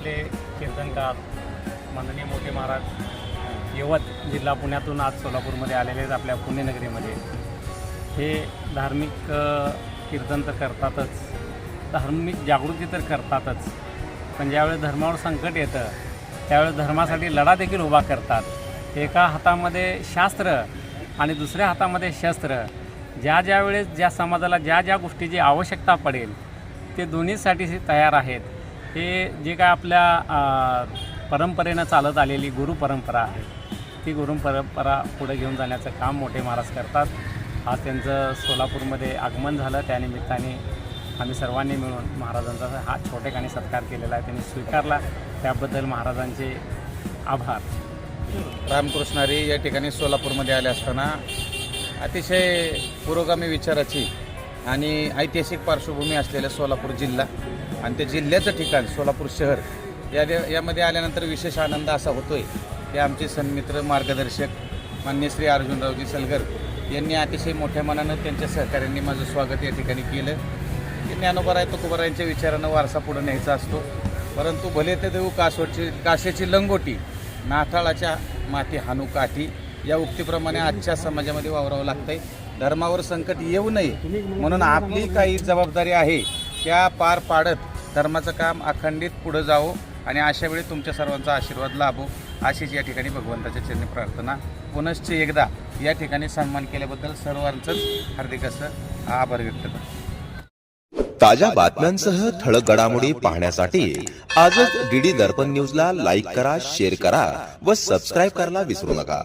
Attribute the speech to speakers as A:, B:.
A: आपले कीर्तनकार माननीय मोठे महाराज यवत जिल्हा पुण्यातून आज सोलापूरमध्ये आलेले आहेत आपल्या पुण्यनगरीमध्ये हे धार्मिक कीर्तन तर करतातच. धार्मिक जागृती तर करतातच. पण ज्यावेळेस धर्मावर संकट येतं त्यावेळेस धर्मासाठी लढा देखील उभा करतात. एका हातामध्ये शास्त्र आणि दुसऱ्या हातामध्ये शस्त्र. ज्या ज्या वेळेस ज्या समाजाला ज्या ज्या गोष्टीची आवश्यकता पडेल ते दोन्हीसाठी तयार आहेत. हे जे काय आपल्या परंपरेनं चालत आलेली गुरु परंपरा आहे ती गुरु परंपरा पुढे घेऊन जाण्याचं काम मोठे महाराज करतात. आज त्यांचं सोलापूरमध्ये आगमन झालं त्यानिमित्ताने आम्ही सर्वांनी मिळून महाराजांचा हा छोटेखानी सत्कार केलेला आहे त्यांनी स्वीकारला. त्याबद्दल महाराजांचे आभार.
B: रामकृष्णारी या ठिकाणी सोलापूरमध्ये आले असताना अतिशय पुरोगामी विचाराची आणि ऐतिहासिक पार्श्वभूमी असलेलं सोलापूर जिल्हा आणि त्या जिल्ह्याचं ठिकाण सोलापूर शहर या यामध्ये आल्यानंतर विशेष आनंद असा होतो आहे की आमचे सन्मित्र मार्गदर्शक मान्य श्री अर्जुनरावजी सलगर यांनी अतिशय मोठ्या मनानं त्यांच्या सहकार्यांनी माझं स्वागत या ठिकाणी केलं. की ज्ञानोबराय तुकोबरायांच्या विचारानं वारसा पुढे न्यायचा असतो. परंतु भले ते देऊ कासवची काशेची लंगोटी नाथाळाच्या माती हानू काठी या उक्तीप्रमाणे आजच्या समाजामध्ये वावरावं लागतंय. धर्मावर संकट येऊ नये म्हणून आपली काही जबाबदारी आहे त्या पार पाडत धर्माचं काम अखंडित पुढं जावो आणि अशा वेळी तुमच्या सर्वांचा आशीर्वाद लाभो अशीच या ठिकाणी भगवंताच्या चरणी प्रार्थना पुनश्च एकदा या ठिकाणी सन्मान केल्याबद्दल सर्वांचंच हार्दिक असं आभार व्यक्त करतो.
C: ताज्या बातम्यांसह ठळक घडामोडी पाहण्यासाठी आजच डीडी दर्पण न्यूजला लाईक करा शेअर करा व सबस्क्राईब करायला विसरू नका.